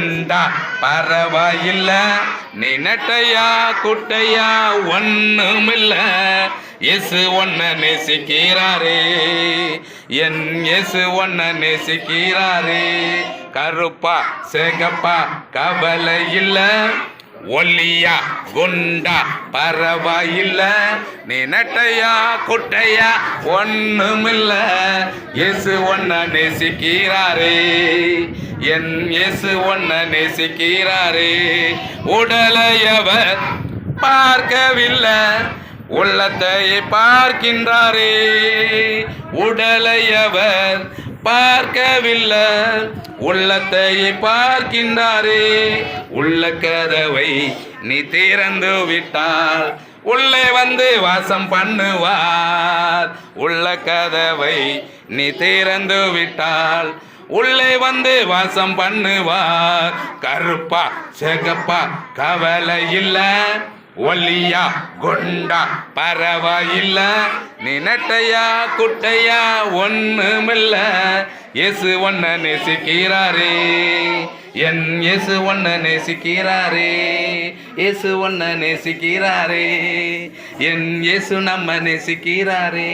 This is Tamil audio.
உண்டா பரவாயில்ல. நீ நெட்டையா குட்டையா ஒண்ணுமில்ல. எசு ஒன்ன நேசிக்கிறாரே. என் எசு ஒன்ன நேசிக்கிறாரே. கருப்பா சேகப்பா கவலை இல்ல. ஒல்லியா குண்டா பரவாயில்ல. நீ நெட்டையா குட்டையா ஒண்ணுமில்ல. இயேசு ஒன்ன நேசிக்கிறாரே. என் இயேசு ஒன்ன நேசிக்கிறாரே. உடலையவர் பார்க்கவில்லை உள்ளத்தை பார்க்கின்றாரே. உடலையவர் பார்க்கவில்லை உள்ளத்தை பார்க்கின்றாரே. உள்ள கதவை நீ திறந்து விட்டால் உள்ளே வந்து வாசம் பண்ணுவார். உள்ள கதவை நீ திறந்து விட்டால் உள்ளே வந்து வாசம் பண்ணுவார். கருப்பா செகப்பா கவலை இல்லை. ஒல்லியா குண்டா பரவாயில்ல நினட்டையா குட்டையா ஒண்ணுமில்ல. எசு ஒன்ன நேசிக்கிறாரே. என் இயேசு ஒன்ன நேசிக்கிறாரே. இயேசு ஒன்ன நேசிக்கிறாரே. என் இயேசு நம்ம நேசிக்கிறாரே.